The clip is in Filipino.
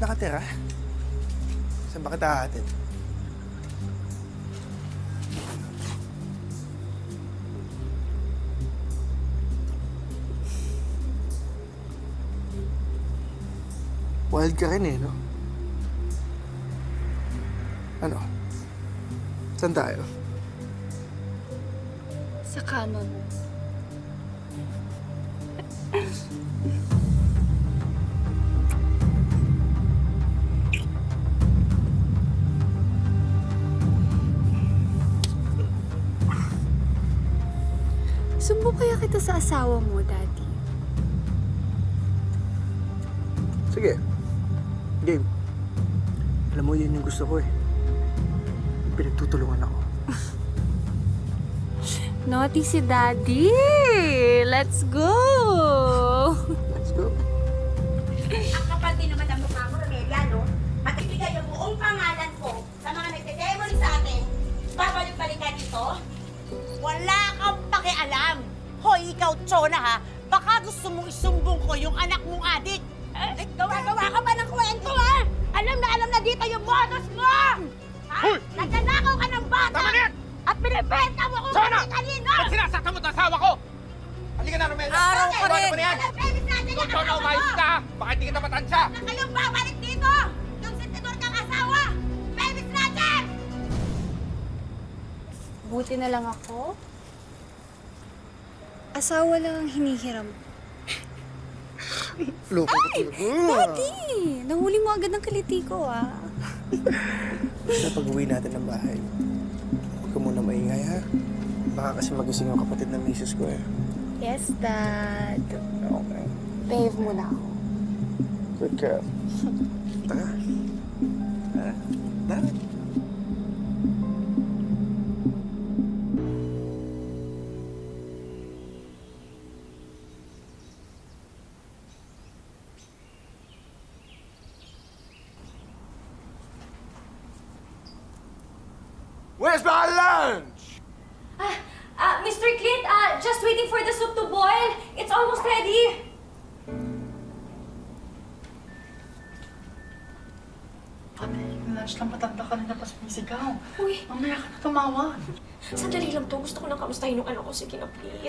nakatira? Saan ba kita hahatid? Wild ka rin eh, no? Ano? Saan tayo? Sa kama Sumbo kaya kita sa asawa mo, Daddy? Sige. Game. Alam mo, yun yung gusto ko eh. Pinagtutulungan ako. Naughty si Daddy! Let's go! Let's go. Ang kapal din naman ang mukha mo, Romelia, no? At ibigay ang buong pangalan ko ikaw, Chona, ha? Baka gusto mong isumbong ko yung anak mong adik. Eh, gawa-gawa ka ba ng kwento, ha? Alam na alam na dito yung bonus mo! Ha? Nagnanakaw ka ng bata! Tama na yan! At pinibenta mo kung Chona! kanino! Ba't sinasaktan mo ang asawa ko? Halika na, Romelio. Araw ka rin! mo na yan! Ikaw, Chona, umayos ka! Baka hindi kita matansya! na kayong babalik dito! Yung sentidor kang asawa! Baby snatcher! Buti na lang ako. Asawa lang ang hinihiram. Loko ko talaga. Daddy! Nahuli mo agad ng kiliti ko, ah. Basta pag uwi natin ng bahay, huwag ka muna maingay ha. Baka kasi magising yung kapatid ng misis ko eh. Yes, Dad. Okay. Behave muna ako. Good girl. Tara. Tara. Tara. Where's my lunch? Ah, ah, Mr. Clint, ah, just waiting for the soup to boil. It's almost ready. Ate, lunch lang matanda ka na pa sumisigaw. Uy, Mamaya ka na tumawag. sandali lang to. Gusto ko nang kamustahin yung anak ko. Sige na, please.